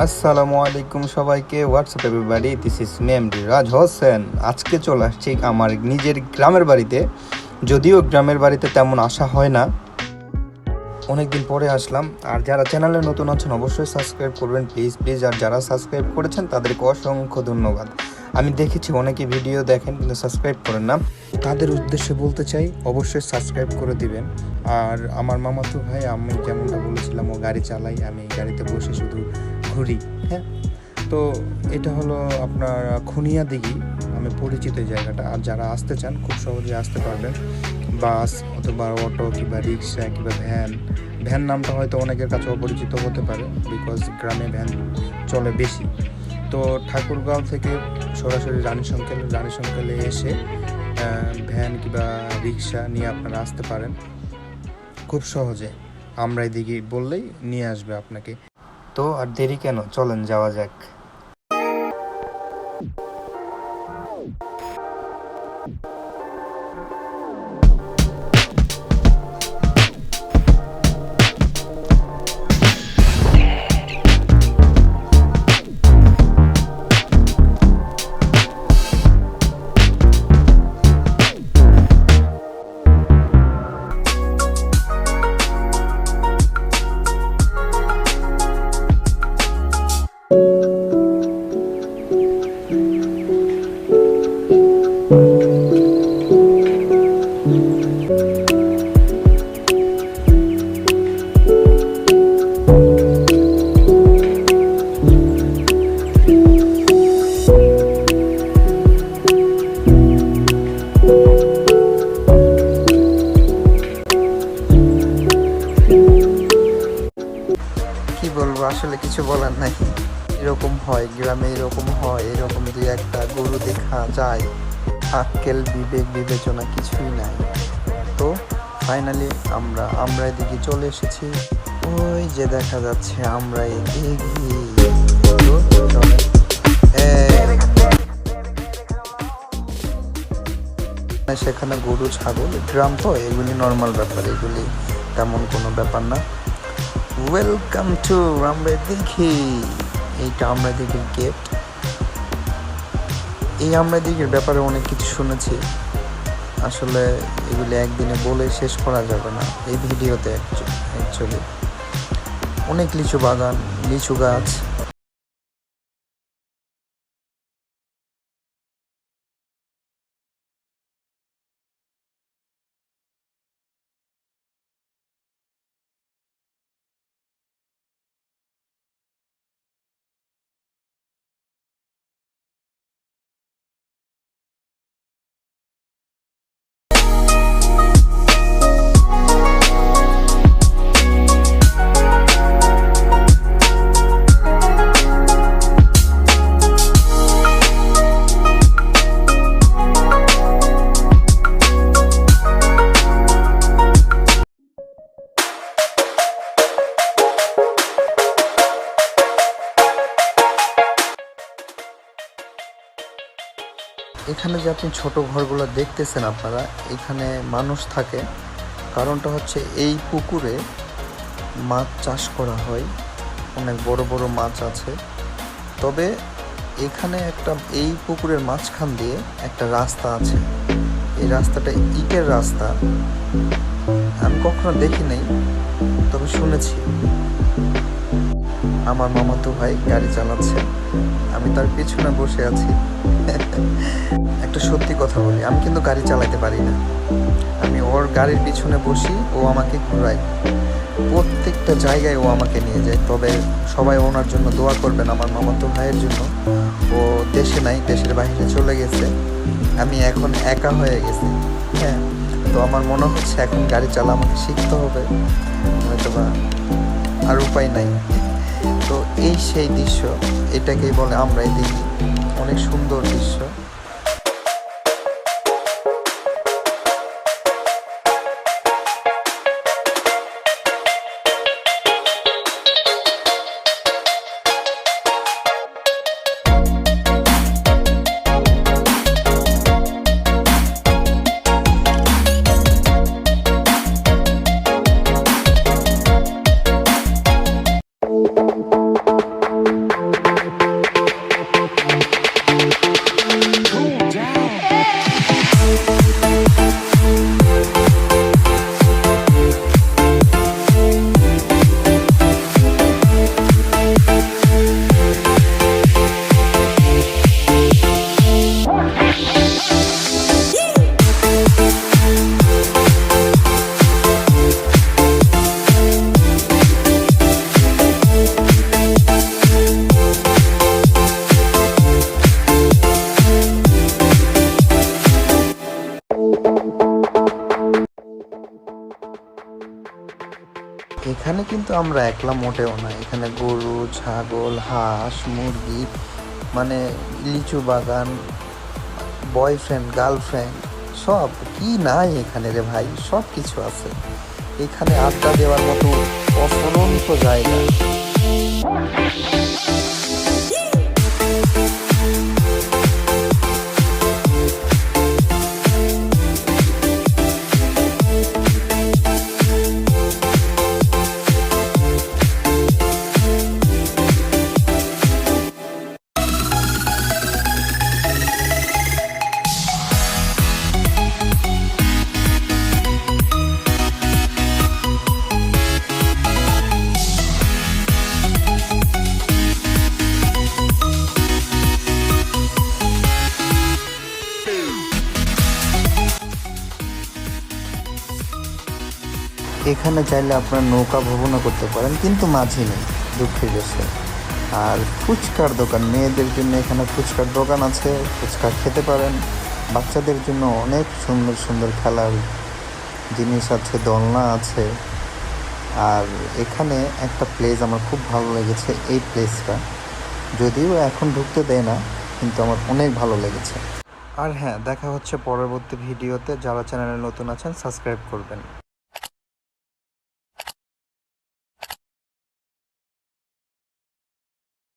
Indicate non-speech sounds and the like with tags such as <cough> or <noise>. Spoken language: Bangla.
আসসালামু আলাইকুম সবাইকে। What's up everybody this is Memory Raj Hossain আজকে চলে আসছি আমার নিজের গ্রামের বাড়িতে। যদিও গ্রামের বাড়িতে তেমন আসা হয় না। অনেকদিন পরে আসলাম। আর যারা চ্যানেলে নতুন আছেন, অবশ্যই সাবস্ক্রাইব করবেন। প্লিজ প্লিজ আর যারা সাবস্ক্রাইব করেছেন, তাদেরকে অসংখ্য ধন্যবাদ। আমি দেখেছি অনেকে ভিডিও দেখেন, কিন্তু সাবস্ক্রাইব করেন না। তাদের উদ্দেশ্যে বলতে চাই, অবশ্যই সাবস্ক্রাইব করে দিবেন। আর আমার মামাতো ভাই, আমি যেমনটা বলেছিলাম, ও গাড়ি চালাই আমি গাড়িতে বসে শুধু ঘুরি হ্যাঁ? তো এটা হলো আপনার খুনিয়া দিঘি, আমি পরিচিত জায়গাটা। আর যারা আসতে চান, খুব সহজে আসতে পারবেন। বাস অথবা অটো কিংবা রিক্সা কিংবা ভ্যান। ভ্যান নামটা হয়তো অনেকের কাছে অপরিচিত হতে পারে বিকজ গ্রামে ভ্যান চলে বেশি। তো ঠাকুরগাঁও থেকে সরাসরি রানী সংকেল, রানী সংকেলে এসে ভ্যান কিংবা রিক্সা নিয়ে আপনারা আসতে পারেন। খুব সহজে। আমরা এদিকে বললেই নিয়ে আসবে আপনাকে। তো আর দেরি কেন? চলেন যাওয়া যাক। হয়, গ্রামে এরকম হয়, এরকম দুই একটা গরু দেখা যায়। আক্কেল বিবেক বিবেচনা কিছুই নাই। তো ফাইনালি আমরা আমরা এদিকে চলে এসেছি। ওই যে দেখা যাচ্ছে আমরা এদিকে। সেখানে গরু, ছাগল, গ্রাম তো, এগুলি নর্মাল ব্যাপার, এগুলি তেমন কোনো ব্যাপার না। ওয়েলকাম টু আমরা দেখি এইটা আমরা দেখি গেট এই আমরা দিকের ব্যাপারে অনেক কিছু শুনেছি। আসলে এগুলি একদিনে বলে শেষ করা যাবে না। এই ভিডিওতে অ্যাকচুয়ালি অনেক লিচু বাগান, লিচু গাছ এখানে যে আপনি ছোট ঘরগুলো দেখতেছেন আপনারা, এখানে মানুষ থাকে। কারণটা হচ্ছে এই পুকুরে মাছ চাষ করা হয়। অনেক বড় বড় মাছ আছে। তবে এখানে একটা, এই পুকুরের মাঝখান দিয়ে একটা রাস্তা আছে। এই রাস্তাটা ইটের রাস্তা। আমি কখনো দেখি নাই তবে শুনেছি। আমার মামাতো ভাই গাড়ি চালাচ্ছে। আমি তার পিছনে বসে আছি। <laughs> একটা সত্যি কথা বলি, আমি কিন্তু গাড়ি চালাতে পারি না। আমি ওর গাড়ির পিছনে বসি, ও আমাকে ঘোরায়। প্রত্যেকটা জায়গায় ও আমাকে নিয়ে যায়, তবে সবাই ওনার জন্য দোয়া করবেন আমার মামাতো ভাইয়ের জন্য। ও দেশে নাই, দেশের বাইরে চলে গেছে। আমি এখন একা হয়ে গেছি। হ্যাঁ তো আমার মনে হচ্ছে এখন গাড়ি চালা আমাকে শিখতে হবে। হয়তো বা আর উপায় নাই। তো এই সেই দৃশ্য এটাকেই বলে আমরাই দেখি। অনেক সুন্দর দৃশ্য। কিন্তু আমরা একলা মোটেও না। এখানে গরু, ছাগল, হাঁস, মুরগি মানে লিচু বাগান বয়ফ্রেন্ড গার্লফ্রেন্ড সব কি নাই এখানে রে ভাই? সব কিছু আছে। এখানে আড্ডা দেওয়ার মতো অসরন্ত জায়গা। এখানে চাইলে আপনার নৌকা ভ্রমণও করতে পারেন, কিন্তু মাঝি নেই, দুঃখের বিষয়। আর ফুচকার দোকান, মেয়েদের জন্য এখানে ফুচকার দোকান আছে, ফুচকা খেতে পারেন। বাচ্চাদের জন্য অনেক সুন্দর সুন্দর খেলার জিনিস আছে, দোলনা আছে। আর এখানে একটা প্লেস আমার খুব ভালো লেগেছে, এই প্লেসটা যদিও এখন ঢুকতে দেয় না, কিন্তু আমার অনেক ভালো লেগেছে। আর হ্যাঁ দেখা হচ্ছে পরবর্তী ভিডিওতে। যারা চ্যানেলে নতুন আছেন সাবস্ক্রাইব করবেন।